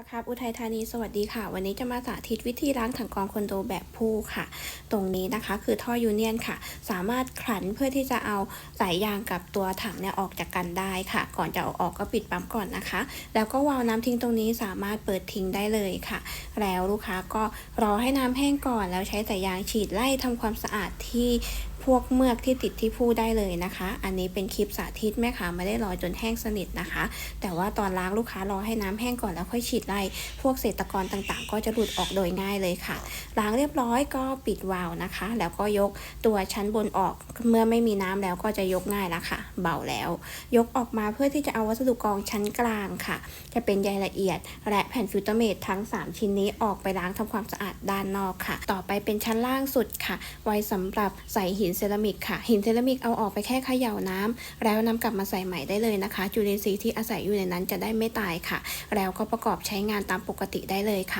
ประครับอุทัยธานีสวัสดีค่ะ วันนี้จะมาสาธิตวิธีล้างถังกรองคอนโดแบบผู้ค่ะ ตรงนี้นะคะคือท่อยูเนียนค่ะ สามารถขันเพื่อที่จะเอาสายยางกับตัวถังเนี่ยออกจากกันได้ค่ะ ก่อนจะเอาออกก็ปิดปั๊มก่อนนะคะ แล้วก็วาล์วน้ำทิ้งตรงนี้สามารถเปิดทิ้งได้เลยค่ะ แล้วลูกค้าก็รอให้น้ำแห้งก่อน แล้วใช้สายยางฉีดไล่ทำความสะอาดที่ วกเมือกที่ติดที่ผู้ได้เลยนะคะ อันนี้เป็นคลิปสาธิตแม่ค้าไม่ได้รอจนแห้งสนิทนะคะ แต่ว่าตอนล้างลูกค้ารอให้น้ำแห้งก่อนแล้วค่อยฉีดไล่พวกเศษตะกอนต่างๆ ก็จะหลุดออกโดยง่ายเลยค่ะ ล้างเรียบร้อยก็ปิดวาล์วนะคะ แล้วก็ยกตัวชั้นบนออกเมื่อไม่มีน้ำแล้วก็จะยกง่ายแล้วค่ะ เบาแล้ว ยกออกมาเพื่อที่จะเอาวัสดุกรองชั้นกลางค่ะ จะเป็นใยละเอียด และแผ่นฟิลเตอร์เมดทั้ง 3 ชิ้นนี้ออกไปล้างทำความสะอาดด้านนอกค่ะ ต่อไปเป็นชั้นล่างสุดค่ะ ไว้สำหรับใส่หินเซรามิกค่ะ หินเซรามิกเอาออกไปแค่เขย่าน้ำแล้วนำกลับมาใส่ใหม่ได้เลยนะคะ จุลินทรีย์ที่อาศัยอยู่ในนั้นจะได้ไม่ตายค่ะ แล้วก็ประกอบใช้งานตามปกติได้เลยค่ะ